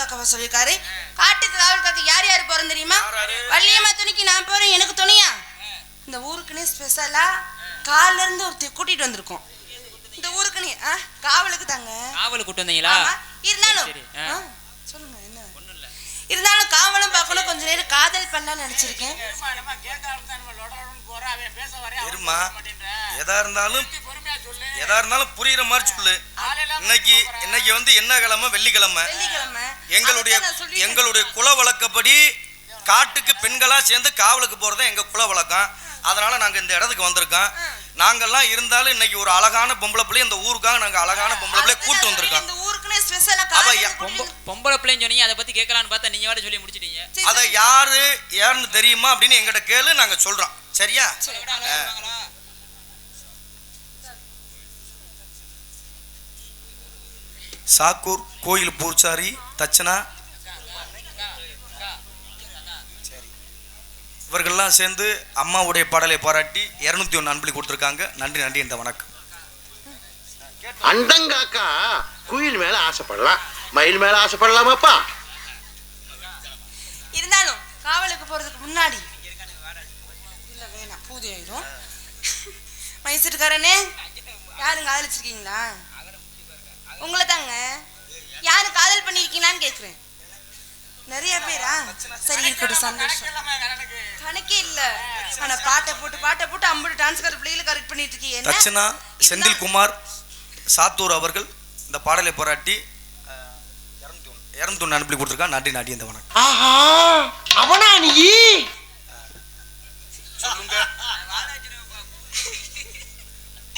காக்கா சொல்லியிருக்காரு. காட்டுக்கு காவல் காக்க யார் யார் போறோம் தெரியுமா? வள்ளியம்மா துணிக்கு நான் போறேன் எனக்கு துணியா? இந்த ஊருக்குன்னே ஸ்பெஷலா கால்ல இருந்து ஒருத்தர் கூட்டிட்டு வந்திருக்கோம். இந்த ஊருக்குன்னே காவலுக்கு தாங்க. காவல் கூட்டு வந்தீங்களா. இருந்தாலும் சொல்லுங்க என்ன? இருந்தாலும் காவலும் பார்க்கணும் கொஞ்ச நேரம் காதல் பண்ணலாம்னு நினைச்சிருக்கேன். இருமா எதா இருந்தாலும் எதா இருந்தாலும் புரியுற மாதிரி சொல்லு. இன்னைக்கு இன்னைக்கு வந்து என்ன கிழமை வெள்ளிக்கிழமை. எங்களுடைய. எங்களுடைய குல வழக்கப்படி காட்டுக்கு பெண்களா சேர்ந்து காவலுக்கு போறது எங்க குல வழக்கம். அதனால நாங்க இந்த இடத்துக்கு வந்திருக்கோம். நாங்கெல்லாம் இருந்தாலும் இன்னைக்கு ஒரு அழகான பொம்பளை பிள்ளை இந்த ஊருக்காக நாங்க அழகான பொம்பளை பிள்ளை கூட்டு வந்திருக்கோம். பொம்பளை பிள்ளைன்னு சொன்னீங்க அதை பத்தி கேட்கலான்னு பார்த்தா நீங்க வாட சொல்லி முடிச்சிட்டீங்க. அதை யாரு யாருன்னு தெரியுமா அப்படின்னு எங்கிட்ட கேளு நாங்க சொல்றோம். சரியா. சாக்கூர் கோயில் பூர்ச்சாரி தச்சனா. இவர்கள்லாம் சேர்ந்து அம்மாவுடைய பாடலை பாராட்டி இருநூத்தி ஒன்று அன்பளி கொடுத்துருக்காங்க. நன்றி நன்றி இந்த வணக்கம். அண்டங்காக்கா குயில் மேல ஆசைப்படலாம். மயில் மேல ஆசைப்படலாமாப்பா? இருந்தாலும் காவலுக்கு போறதுக்கு முன்னாடி வேணாம் பூதி ஆயிரும் மைசூர்காரனே? யாரும் காதலிச்சிருக்கீங்களா உங்களை தாங்க யாரு காதல் பண்ணிருக்கீங்களான்னு கேக்குறேன். நிறைய பேரா? சரி இருக்கட்டும் சந்தோஷம். கணக்கே இல்ல. ஆனா பாட்டை போட்டு பாட்டை போட்டு ஐம்பது டான்ஸ்கார பிள்ளைகளை கரெக்ட் பண்ணிட்டு இருக்கீங்க இருந்தா- செந்தில்குமார் சாத்தூர் அவர்கள் இந்த பாடலை பாராட்டி இரநூத்தி ஒன்று அனுப்பி கொடுத்துருக்காங்க. நன்றி நன்றி இந்த வணக்கம். ஆஹா அவனா நீ?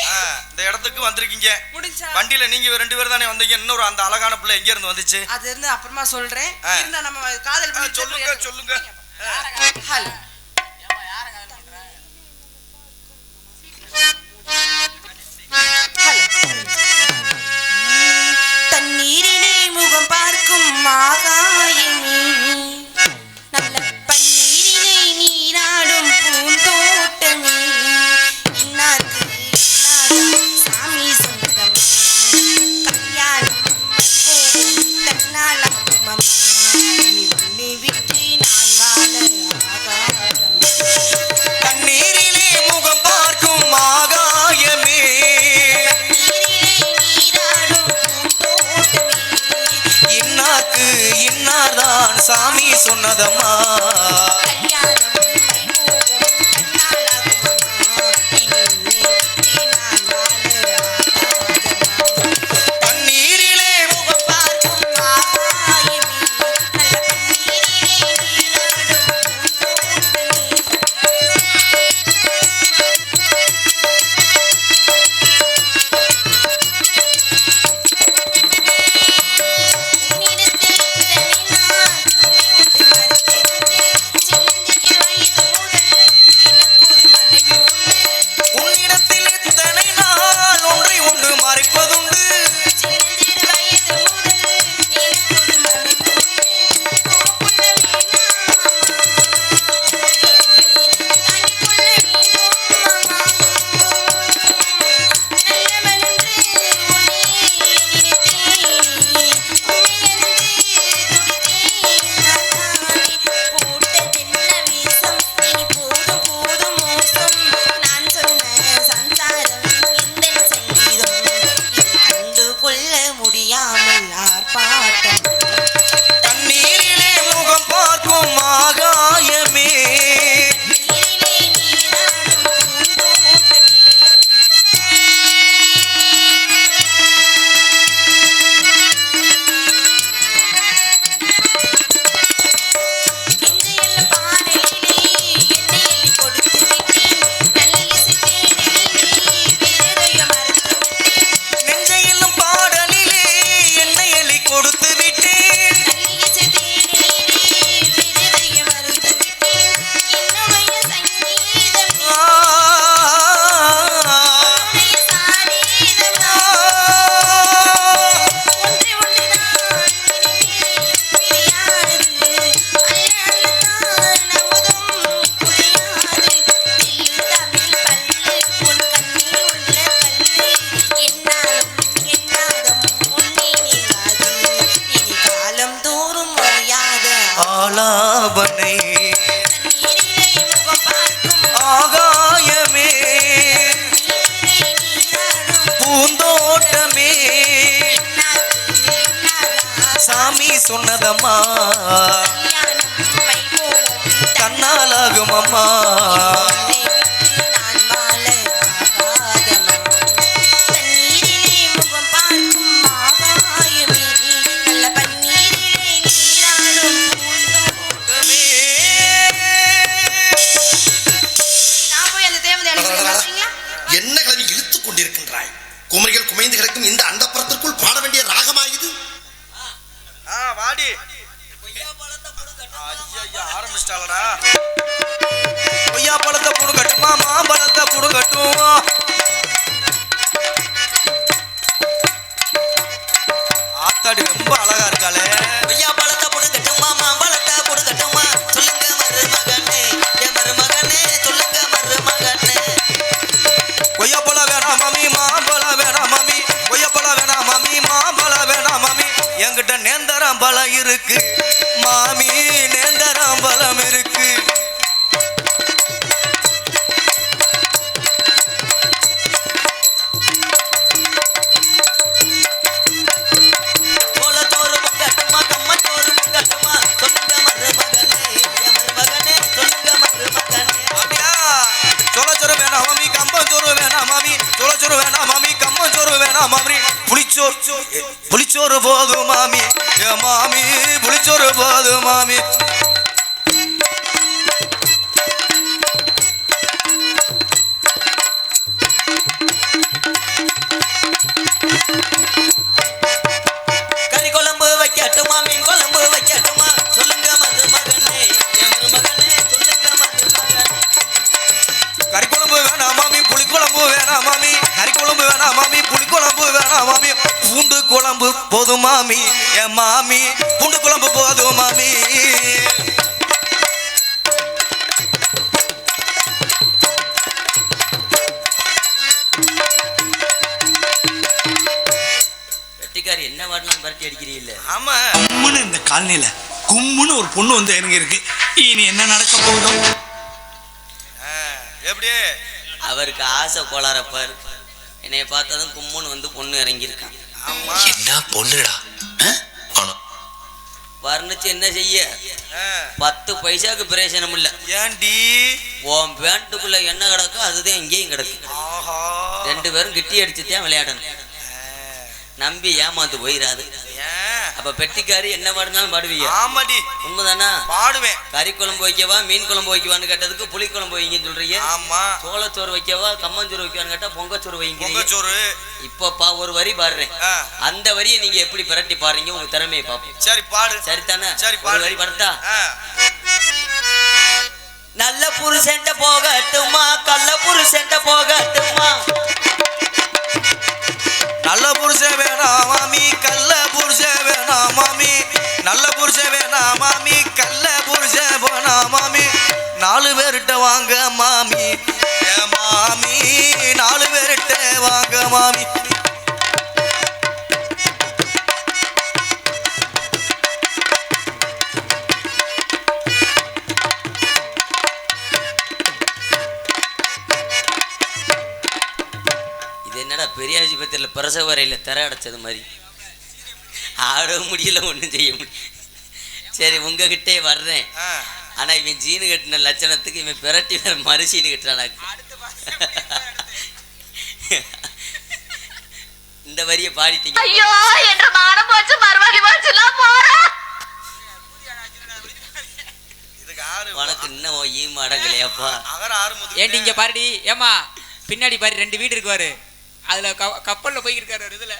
ஆ, இந்த இடத்துக்கு வந்திருக்கீங்க. முடிஞ்சா? வண்டியில நீங்க ரெண்டு பேர் தானே வந்தீங்க. இன்னொரு அந்த அழகான பிள்ளை எங்க இருந்து வந்துச்சு? அது இருந்து அப்புறமா சொல்றேன். இருந்தா நம்ம காதல் ஆ, பண்ணிட்டு சொல்லுங்க சொல்லுங்க. ஹலோ. தண்ணீரிலே முகம் பார்க்கும் ஆகாயமே. குமரிகள் குமைந்து கிடக்கும் இந்த அண்டப்புறத்திற்குள் பாட வேண்டிய ராகமா இது ஆ வாடி. ஐயா ஆரம்பிச்சிட்டாளடா. பழம் குழம்பு போதும் மாமி. ஏ மாமி பூண்டு குழம்பு போதும் மாமி. வெட்டிக்காரி என்ன வாடலாம் பரட்டி அடிக்கிறீல்ல? ஆமா. கும்முன்னு இந்த காலனில கும்முன்னு ஒரு பொண்ணு வந்து எனக்கு இருக்கு. இனி என்ன நடக்க போகுதோ? எப்படி அவருக்கு ஆசை கோளாரப்பார் என்னைய பார்த்ததும் கும்முன்னு வந்து பொண்ணு இறங்கியிருக்கான். என்ன பொண்ணுடா? வர்ணிச்சு என்ன செய்ய? பத்து பைசாக்கு பிரயோஜனம் இல்ல. ஏன்டி? உன் பேண்ட்டுக்குள்ள என்ன கிடக்கோ அதுதான் இங்கேயும் கிடக்கு. ஆஹா. ரெண்டு பேரும் கிட்டி அடிச்சுதான் விளையாடணும். நம்பி ஏமாந்து போயிடாது ஏன்? அப்ப பெட்டிக்காரி என்ன பாடுனாலும் பாடுவீங்க. ஆமாடி. உண்மைதானா? பாடுவேன். கறி குழம்பு வைக்கவா மீன் குழம்பு வைக்கவான்னு கேட்டதுக்கு புளி குழம்பு வைங்கன்னு சொல்றீங்க. ஆமா. சோளச்சோறு வைக்கவா கம்மஞ்சோறு வைக்கவான்னு கேட்டா பொங்கச்சோறு வைங்க. பொங்கச்சோறு. இப்ப பா ஒரு வரி பாடுறேன். அந்த வரியை நீங்க எப்படி பிரட்டி பாடுறீங்க? உங்க திறமையை பார்ப்போம். சரி பாடு. சரிதானே? சரி ஒரு பாடு. வரி படத்தா நல்ல புருஷன்ட்ட போகட்டுமா? கள்ள புருஷன்ட்ட போகட்டுமா? நல்ல புருஷன் வேணாம் மாமி. கல்ல புருஷன் வேணாம் மாமி. நல்ல புருஷன் வேணாம் மாமி. கல்ல புருஷன் வேணாம் மாமி. நாலு பேர்கிட்ட வாங்க மாமி. மாமி நாலு பேர்கிட்ட வாங்க மாமி. பெரியாஜி பத்திரில் பிரசவ வரையில திரை அடைச்சது மாதிரி. ஆடவும் முடியல ஒன்றும் செய்ய முடியல. சரி உங்ககிட்டே வர்றேன். ஆ, ஆனா இவன் ஜீனு கட்டின லட்சணத்துக்கு இவன் பிரட்டி வேற மறு சீனு கட்டுறானாக்கு இந்த வரியை பாடிட்டீங்க. ஐயோ என்ற மானம் போச்சு மறுபடி ஆறு உனக்கு இன்னும் ஆறு முது ஏன்டி இங்க பாருடி ஏமா பின்னாடி பாரு ரெண்டு வீடு இருக்கு பாரு. அதுல க- கப்பல்ல போய் இருக்காரு ஒரு இதுல.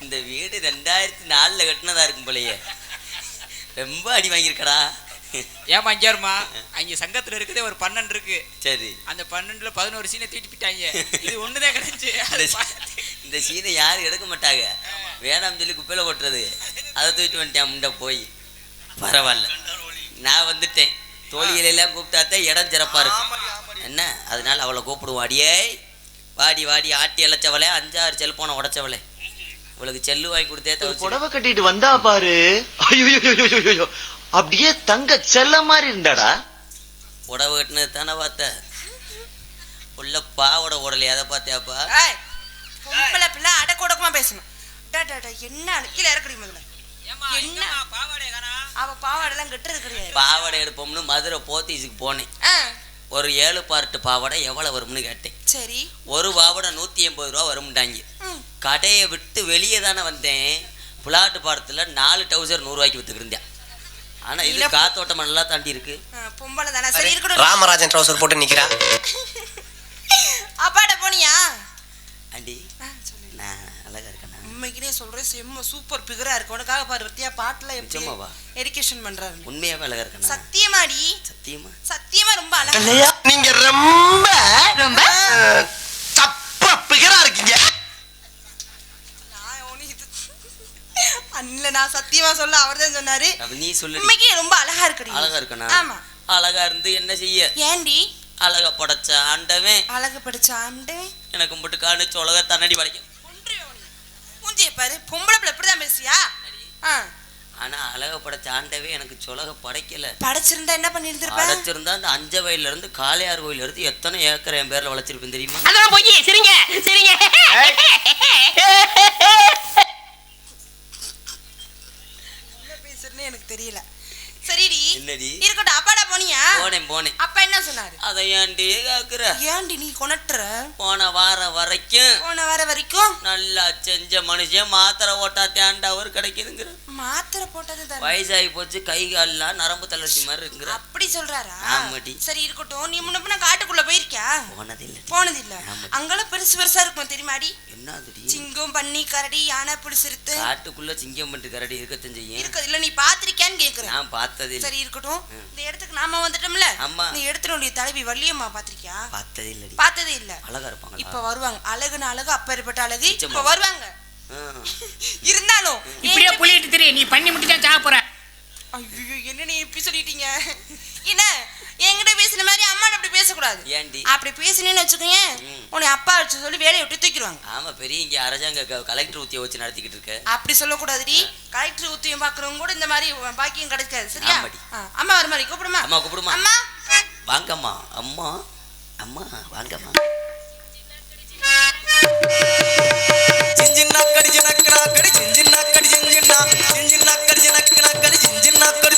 இந்த வீடு ரெண்டாயிரத்தி நாலுல கட்டினதா இருக்கும் போலயே. ரொம்ப அடி வாங்கியிருக்கடா. ஏமா இங்க வருமா அங்க சங்கத்துல இருக்குதே ஒரு பன்னெண்டு இருக்கு. சரி. அந்த பன்னெண்டுல பதினோரு சீனை தூக்கிட்டு போயிட்டாங்க. இது ஒண்ணுதான் கிடைச்சு. இந்த சீனை யாரும் எடுக்க மாட்டாங்க. வேணாம்னு சொல்லி குப்பையில போட்டுறது அதை தூக்கிட்டு வந்துட்டேன் முண்டை போய். பரவாயில்ல. நான் வந்துட்டேன். தோழிகளை எல்லாம் கூப்பிட்டாத்தான் இடம் சிறப்பா இருக்கும். என்ன? அதனால அவளை கூப்பிடுவோம். அடியே. வாடி வாடி ஆட்டி இழைச்சவளே அஞ்சாறு செல்போனை உடைச்சவளே. இவளுக்கு செல்லு வாங்கி கொடுத்தே புடவை கட்டிட்டு வந்தா பாரு. ஐயோ அப்படியே தங்க செல்ல மாதிரி இருந்தாடா. புடவை கட்டினது தானே பார்த்த. உள்ள பாவோட உடலை எதை பார்த்தியாப்பா? பொம்பளை பிள்ளை அடக்கொடக்கமா பேசணும். டா, டா, டா, என்ன கீழே இறக்கடி முதல்ல. என்ன? அவ பாவாடெல்லாம் கட்டுறது கிடையாது. பாவாடை எடுப்போம்னு மதுரை போத்தீஸுக்கு போனேன். ஒரு ஏழு பார்ட்டு பாவாடை எவ்வளோ வரும்னு கேட்டேன். சரி. ஒரு பாவாடை நூற்றி எண்பது ரூபா வரும்ட்டாங்க. கடையை விட்டு வெளியே தானே வந்தேன். புலாட்டு பாடத்தில் நாலு டவுசர் நூறுரூவாய்க்கு விற்றுக்கிருந்தேன் ஆனால் இது இல்ல. காத்தோட்டம் நல்லா தாண்டி இருக்கு. பொம்பளை தானே. சரி இருக்கட்டும். ராமராஜன் ட்ரௌசர் போட்டு நிக்கிறா. அப்பாட்ட போனியா? ஆண்டி உண்மைக்குனே சொல்றேன். செம்ம சூப்பர் பிகரா இருக்கு. உனக்காக பாரு பத்தியா? பாட்டுல எப்படி? எடிகேஷன் பண்றாரு உண்மையாவே அழகா இருக்கேனா சத்தியமாடி. சத்தியமா? சத்தியமா ரொம்ப அழகா நீங்க ரொம்ப ரொம்ப? தப்பா பிகரா இருக்கீங்க. நான் ஒண்ணு இது இல்ல நான் சத்தியமா சொல்ல அவர்தான் சொன்னாரு. அப்ப நீ சொல்லு உண்மைக்கு ரொம்ப அழகா இருக்கடி. அழகா இருக்கனா ஆமா. அழகா இருந்து என்ன செய்ய? ஏண்டி? அழகா படைச்ச ஆண்டவன். அழகு படிச்ச ஆண்டு எனக்கு மட்டும் காணிச்சு உலக தன்னடி படைக்கும் மூஞ்சிய பாரு பொம்பளை பிள்ளை இப்படிதான் பேசியா ஆனா அழகா படைச்ச ஆண்டவே எனக்கு சொலக படைக்கல. படைச்சிருந்தா என்ன பண்ணிருந்திருப்ப படைச்சிருந்தா அந்த அஞ்ச வயல்ல இருந்து காளையார் கோயில இருந்து எத்தனை ஏக்கர் என் பேர்ல வளைச்சிருப்பேன் தெரியுமா? அதெல்லாம் போய் சரிங்க சரிங்க. என்ன பேசுறேன்னு எனக்கு தெரியல. சரிடி. என்னடி? இருக்கட்டும் அப்பாடா போனியா? போனேன் போனேன். அப்பா என்ன சொன்னாரு? அதை ஏன்டி கேக்குற? ஏண்டி நீ கொணட்டுற? போன வாரம் வரைக்கும் போன வர வரைக்கும்? நல்லா செஞ்ச மனுஷன் மாத்திரை ஓட்டா தேண்டா ஒரு கிடைக்குதுங்கிற. மாத்திரை போட்டது வயசாகி போச்சு கை கால்லாம் நரம்பு தளர்ச்சி மாதிரி இருக்குங்கிற. அப்படி சொல்றாரா? ஆமாடி. சரி இருக்கட்டும். நீ முன்ன பின்ன காட்டுக்குள்ள போயிருக்கியா? போனதில்லை. போனது இல்ல ஆமாடி. அங்கெல்லாம் பெருசு பெருசா இருக்கும் தெரியுமாடி? என்னதுடி? சிங்கம் பன்னி கரடி யானை புலி சிறுத்தை காட்டுக்குள்ள சிங்கம் பண்ணிட்டு கரடி இருக்கத்தான் செய்யும். இருக்குது இல்ல நீ பாத்திருக்கியான்னு கேக்குறேன். நான் பார்த்ததில்லை. சரி இருக்கட்டும். இந்த இடத்துக்கு நாம வந்துட்டோம்ல. ஆமா. நீ எடுத்துடைய தலைவி வள்ளியம்மா பாத்திருக்கியா பார்த்ததில்லடி பார்த்ததே இல்ல. அழகா இருப்பாங்களா? இப்ப வருவாங்க. அழகுன அழகு அப்பேற்பட்ட அழகு. இப்ப. வருவாங்க. இருந்தாலும் இப்படியே புள்ளிட்டு திரி நீ பண்ணி முடிச்சு தான் சாப்பிட்ற ஐயோ என்ன நீ இப்படி சொல்லிட்டீங்க? என்ன? என்கிட்ட பேசின மாதிரி அம்மா அப்படி பேசக்கூடாது. ஏண்டி? அப்படி பேசினேன்னு வச்சுக்கோங்க உன்னை அப்பா வச்சு சொல்லி வேலையை விட்டு தூக்கிடுவாங்க. ஆமா பெரிய இங்க அரசாங்க கலெக்டர் உத்தியம் வச்சு நடத்திக்கிட்டு இருக்க. அப்படி சொல்லக்கூடாதுடி. கலெக்டர் உத்தியம் பாக்குறவங்க கூட இந்த மாதிரி பாக்கியம் கிடைக்காது சரியா? அம்மா வர மாதிரி கூப்பிடுமா? அம்மா கூப்பிடுமா? அம்மா. வாங்கம்மா. அம்மா. அம்மா வாங்கம்மா. சின்ன கடிச்சு நக்கடா கடி சின்ன கடி கடிச்சு நக்கடா கடி சின்ன கடி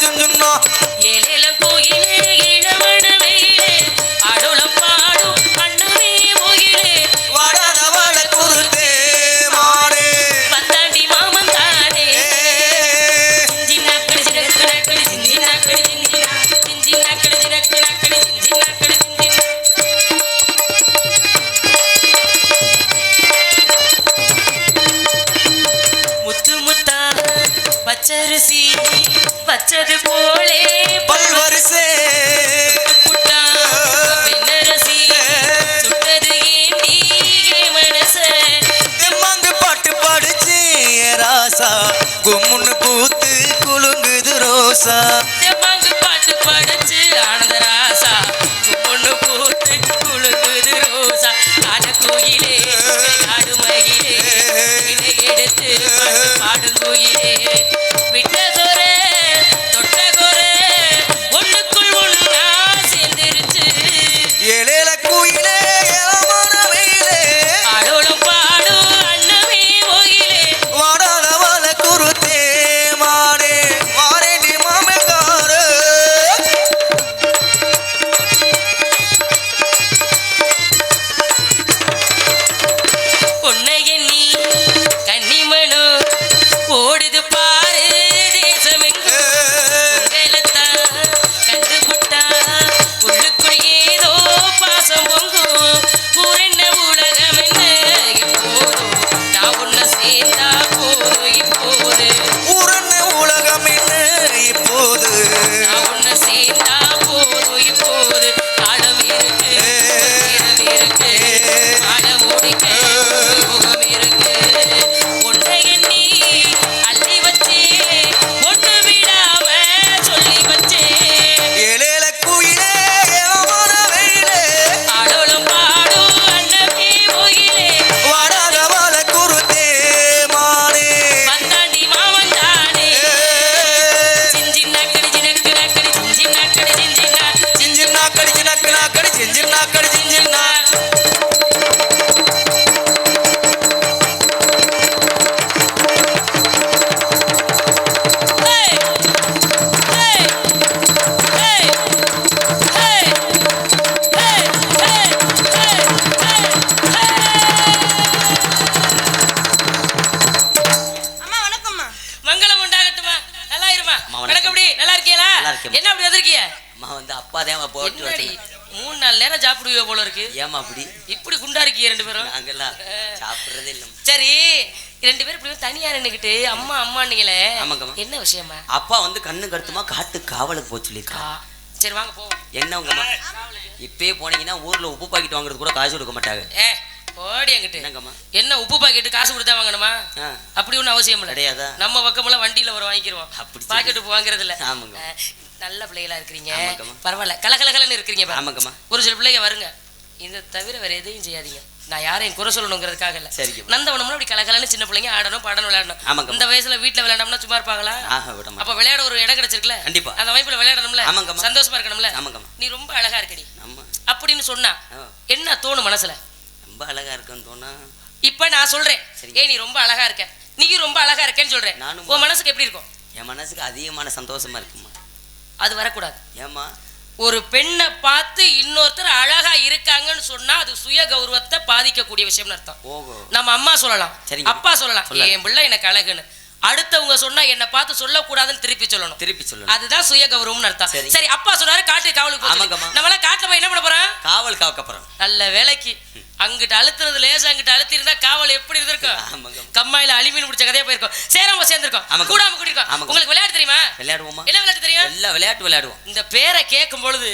you. ஏமா அப்படி? இப்படி குண்டா இருக்கீங்க ரெண்டு பேரும்? நாங்கெல்லாம் சாப்பிடுறதே இல்லை சரி ரெண்டு பேரும் இப்படி தனியா நின்னுக்கிட்டு அம்மா அம்மான்னீங்களே ஆமாங்கம்மா. என்ன விஷயமா அப்பா வந்து கண்ணு கருத்துமா காட்டு காவலுக்கு போக சொல்லியிருக்கா. சரி வாங்க போவோம். என்ன உங்கம்மா? இப்பயே போனீங்கன்னா ஊர்ல உப்பு பாக்கெட் வாங்குறது கூட காசு கொடுக்க மாட்டாங்க. ஏ போடி அங்கிட்டு என்னங்கம்மா? என்ன உப்பு பாக்கெட்டு காசு கொடுத்தா வாங்கணுமா. அப்படி ஒன்றும் அவசியம் இல்லை. கிடையாதா? நம்ம பக்கமெல்லாம் வண்டியில வர வாங்கிக்கிறோம் அப்படி. பாக்கெட் உப்பு வாங்குறது இல்ல. ஆமாங்க. நல்ல பிள்ளைகளா இருக்கிறீங்க. பரவாயில்ல. கலகலகலன்னு இருக்கிறீங்க. ஆமாங்கம்மா. ஒரு சில பிள்ளைங்க வருங்க. இதை தவிர வேற எதையும் செய்யாதீங்க. நான் யாரையும் குறை சொல்லணுங்கிறதுக்காக இல்ல. சரிங்கம்மா. நந்தவனம்னா அப்படி கலகலன்னு சின்ன பிள்ளைங்க ஆடணும் பாடணும் விளையாடணும். ஆமாங்கம்மா. இந்த வயசுல வீட்டுல விளையாடணும்னா சும்மா இருப்பாங்களா? அப்ப விளையாட ஒரு இடம் கிடைச்சிருக்குல கண்டிப்பா. அந்த வாய்ப்புல விளையாடணும்ல? ஆமாங்கம்மா. சந்தோஷமா இருக்கணும்ல? ஆமாங்கம்மா. நீ ரொம்ப அழகா இருக்கடி. அப்படின்னு சொன்னா. என்ன தோணும் மனசுல? ரொம்ப அழகா இருக்குன்னு தோணா இப்ப நான் சொல்றேன். ஏய் நீ ரொம்ப அழகா இருக்க. நீயும் ரொம்ப அழகா இருக்கேன்னு சொல்றேன். நானும் உன் மனசுக்கு எப்படி இருக்கும்? என் மனசுக்கு அதிகமான சந்தோஷமா இருக்குமா அது வரக்கூடாது. ஏமா ஒரு பெண்ணை பார்த்து இன்னொருத்தர் அழகா இருக்காங்கன்னு சொன்னா அது சுய கௌரவத்தை பாதிக்கக்கூடிய விஷயம்னு அர்த்தம். நம்ம அம்மா சொல்லலாம். அப்பா சொல்லலாம். சொல்லலாம். என் பிள்ளை எனக்கு அழகுன்னு. அடுத்தவங்க சொன்னா என்னை பார்த்து சொல்லக்கூடாதுன்னு திருப்பி சொல்லணும். திருப்பி சொல்லணும். அதுதான் சுய கௌரவம்னு அர்த்தம். சரி. அப்பா சொன்னாரு காட்டு காவலுக்கு. ஆமாங்கம்மா. நம்மளாம் காட்டுல போய் என்ன பண்ண போறோம்? காவல் காக்கப்புறம் நல்ல வேலைக்கு. அங்கிட்டு அழுத்துறது லேசா அங்கிட்டு அழுத்தி இருந்தா காவல் எப்படி இருந்திருக்கும். கம்மாயில அலிமீன் பிடிச்ச கதையா போயிருக்கும். சேரம்ப சேர்ந்திருக்கோம். கூடாம கூட்டிருக்கோம். உங்களுக்கு விளையாட்டு தெரியுமா? விளையாடுவோமா என்ன விளையாட்டு தெரியும்? எல்லா விளையாட்டு விளையாடுவோம். இந்த பேரை கேட்கும் பொழுது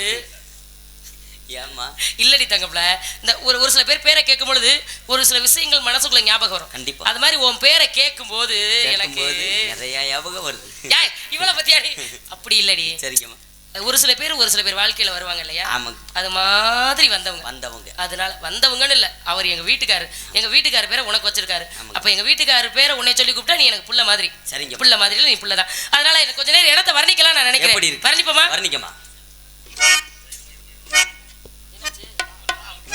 ஏம்மா? இல்லடி தங்கப்ல இந்த ஒரு ஒரு சில பேர் பேரை கேட்கும் பொழுது ஒரு சில விஷயங்கள் மனசுக்குள்ள ஞாபகம் வரும். கண்டிப்பா. அது மாதிரி உன் பேரை கேட்கும் போது எனக்கு நிறைய ஞாபகம் வருது. ஏய், இவள பத்தியாடி. அப்படி இல்லடி. சரிங்கம்மா. ஒரு சில பேர் ஒரு சில பேர் வாழ்க்கையில வருவாங்க இல்லையா? ஆமாங்க அது மாதிரி வந்தவங்க. வந்தவங்க. அதனால வந்தவங்கன்னு இல்ல அவர் எங்க வீட்டுக்காரு. எங்க வீட்டுக்காரு பேரை உனக்கு வச்சிருக்காரு. அப்ப எங்க வீட்டுக்காரு பேரை உன்னை சொல்லி கூப்பிட்டா நீ எனக்கு புள்ள மாதிரி. சரிங்க புள்ள மாதிரி நீ புள்ளதான். அதனால எனக்கு கொஞ்ச நேரம் இடத்த வர்ணிக்கலாம் நான் நினைக்கிறேன். வர்ணிப்போமா? வர்ணிக்கம்மா.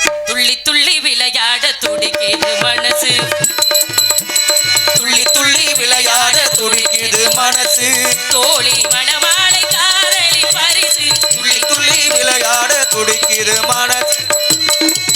துள்ளி துள்ளி விளையாட துடிக்குது மனசு. துள்ளி துள்ளி விளையாட துடிக்குது மனசு. தோழி மணமாலை காதலி பரிசு. துள்ளி துள்ளி விளையாட துடிக்குது மனசு.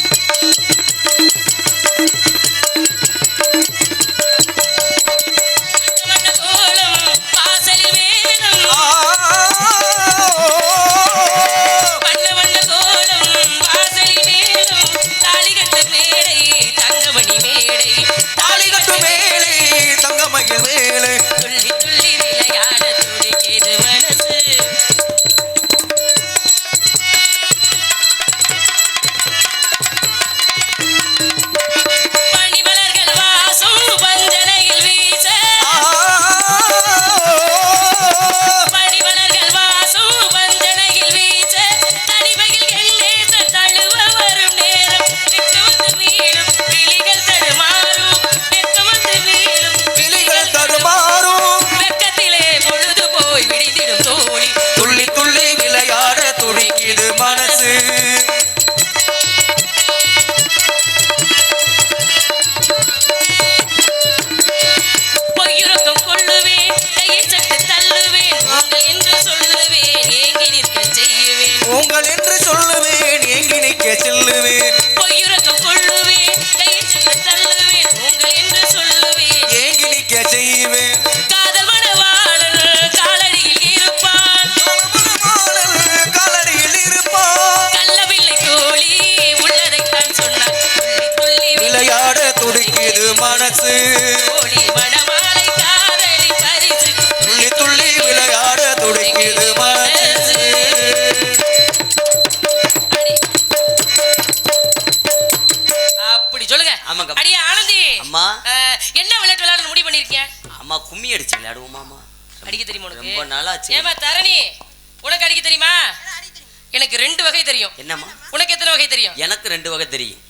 வகை தெரியும். என்னம்மா? உனக்கு எத்தனை வகை தெரியும்? எனக்கு ரெண்டு வகை தெரியும்.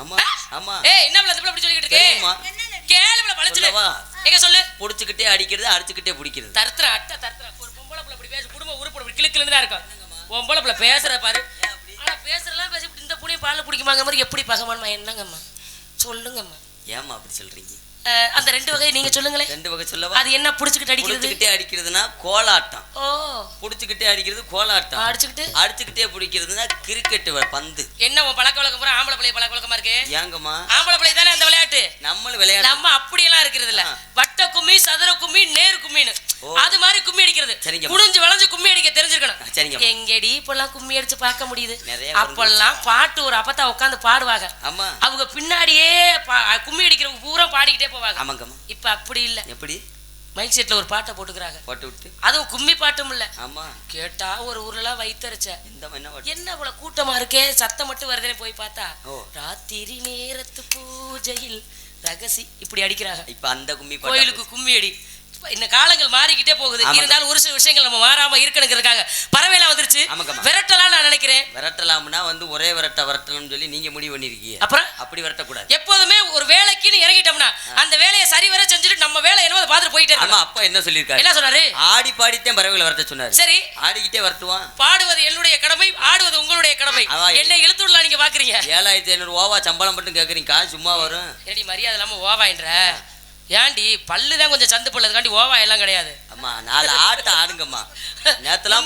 ஆமா ஆமா ஏய் என்ன பிள்ளை இப்படி சொல்லிட்டு இருக்கு? தெரியுமா? கேளு பிள்ளை பழச்சுல? எங்க சொல்லு? புடிச்சுக்கிட்டே அடிக்கிறது அடிச்சுக்கிட்டே பிடிக்கிறது. தருத்துற அட்டை தருத்துற ஒரு பொம்பளை பிள்ளை இப்படி பேச குடும்ப கிளு கிளுன்னு தான் இருக்கும். பொம்பளை பிள்ளை பேசுற பாரு. ஆனா பேசுறலாம் பேசி இந்த புளியை பால் பிடிக்குமாங்க மாதிரி எப்படி பகவான்மா என்னங்கம்மா? சொல்லுங்கம்மா. ஏமா அப்படி சொல்றீங்க? அந்த ரெண்டு வகை நீங்க சொல்லுங்களேன். ரெண்டு வகை சொல்லவா? அது என்ன புடிச்சுக்கிட்டு அடிக்கிறது? புடிச்சுக்கிட்டே அடிக்கிறதுனா கோலாட்டம். ஓ. புடிச்சுக்கிட்டே அடிக்கிறது கோலாட்டம். அடிச்சுக்கிட்டு? அடிச்சுக்கிட்டே பிடிக்கிறதுனா கிரிக்கெட் பந்து. என்ன உன் பழக்க வழக்கம் பூரா ஆம்பளை பிள்ளை பழக்க வழக்கமா இருக்கு? ஏங்கம்மா. ஆம்பளை பிள்ளை தானே அந்த விளையாட்டு? நம்மளும் விளையாடு நம்ம அப்படியெல்லாம் இருக்கிறது இல்ல. வட்ட கும்மி சதுர கும்மி நேர் கும்மின்னு. அது மாதிரி கும்மி அடிக்கிறது. சரிங்கம்மா. குனிஞ்சு வளைஞ்சு கும்மி அடிக்க தெரிஞ்சிருக்கணும். சரிங்கம்மா. எங்கடி இப்பெல்லாம் கும்மி அடிச்சு பார்க்க முடியுது? அப்பெல்லாம் பாட்டு ஒரு அப்பத்தா உட்காந்து பாடுவாங்க. ஆமா. அவங்க பின்னாடியே கும்மி அடிக்கிறவங்க பூரா பாடிக்கிட்டே போவாங்க. ஆமாங்கம்மா. இப்ப அப்படி இல்ல. எப்படி? மைக் செட்ல ஒரு பாட்டை போட்டுக்கிறாங்க. போட்டு விட்டு. அதுவும் கும்மி பாட்டும் இல்ல. ஆமா. கேட்டா ஒரு ஊர்ல வைத்தறிச்ச. இந்த என்ன இவ்வளவு கூட்டமா இருக்கே? சத்தம் மட்டும் வருதுன்னு போய் பார்த்தா. ராத்திரி நேரத்து பூஜையில் ரகசி இப்படி அடிக்கிறாங்க. இப்ப அந்த கும்மி கோயிலுக்கு கும்மி அடி. இந்த காலங்கள் மாறிக்கிட்டே போகுது. இருந்தாலும் ஒரு சில விஷயங்கள் நம்ம மாறாம இருக்கணுங்கிறதுக்காக பறவைலாம் வந்துருச்சு. விரட்டலாம் நான் நினைக்கிறேன். விரட்டலாம்னா வந்து ஒரே விரட்ட விரட்டணும்னு சொல்லி நீங்க முடிவு பண்ணிருக்கீங்க. அப்புறம்? அப்படி விரட்டக்கூடாது. எப்போதுமே ஒரு வேலைக்குன்னு இறங்கிட்டோம்னா அந்த வேலையை சரிவர செஞ்சுட்டு நம்ம வேலை என்னமோ அதை பார்த்துட்டு போயிட்டே ஆமா இருக்கணும். அப்பா என்ன சொல்லியிருக்காரு? என்ன சொன்னாரு? ஆடி பாடித்தான் பறவைகளை விரட்ட சொன்னாரு. சரி. ஆடிக்கிட்டே வரட்டுவான். பாடுவது என்னுடைய கடமை ஆடுவது உங்களுடைய கடமை. என்னை இழுத்து விடலாம் நீங்க பாக்குறீங்க. ஏழாயிரத்தி ஐநூறு ஓவா சம்பளம் மட்டும் கேக்குறீங்க. சும்மா வரும். ஏடி மரியாதை இல்லாம ஓவாயின்ற? ஏன்டி பல்லு தான் கொஞ்சம் சந்து பல்லதுக்காண்டி ஓவா எல்லாம் கிடையாது. அம்மா நாலு ஆட்டம் ஆடுங்கம்மா.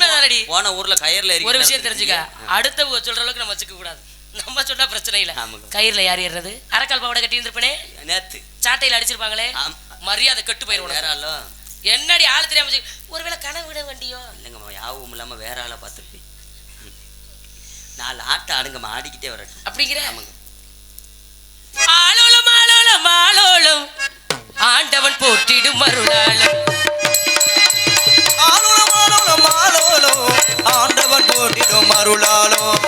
போ- போன ஊர்ல கயிறுல ஒரு விஷயம் தெரிஞ்சுக்க. அடுத்த சொல்ற அளவுக்கு நம்ம வச்சுக்க கூடாது. நம்ம சொன்னா பிரச்சனை இல்ல. கயிறுல யார் ஏறுறது அரக்கால் பாவாடை கட்டி இருந்திருப்பனே? நேத்து. சாட்டையில அடிச்சிருப்பாங்களே. மரியாதை கெட்டு ஆளோ என்னடி ஆள் தெரியாம ஒருவேளை கனவு விட வண்டியோ? இல்லைங்கம்மா யாவும் இல்லாம வேற ஆளை பார்த்துருப்பேன். நாலு ஆட்டம் ஆடுங்கம்மா ஆடிக்கிட்டே வரட்டும். அப்படிங்கிற? ஆமாங்க. ஆளோலம் ஆளோலம் ஆளோலம் ஆண்டவன் போற்றிடும் ஆலோலம் ஆண்டவன் போற்றிடும் மருளாளம்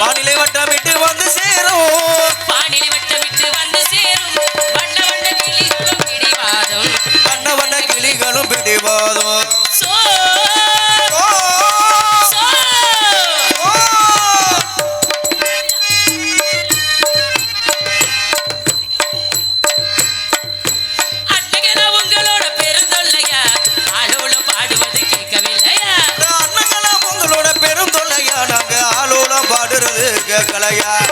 வானிலை வட்டம் விட்டு வந்து சேரும். வானிலை வட்டம் விட்டு வந்து சேரும். வண்ண வண்ண கிளிக்கும் பிடிவாதம். வண்ண வண்ண கிளிகளும் பிடிவாதம். yeah.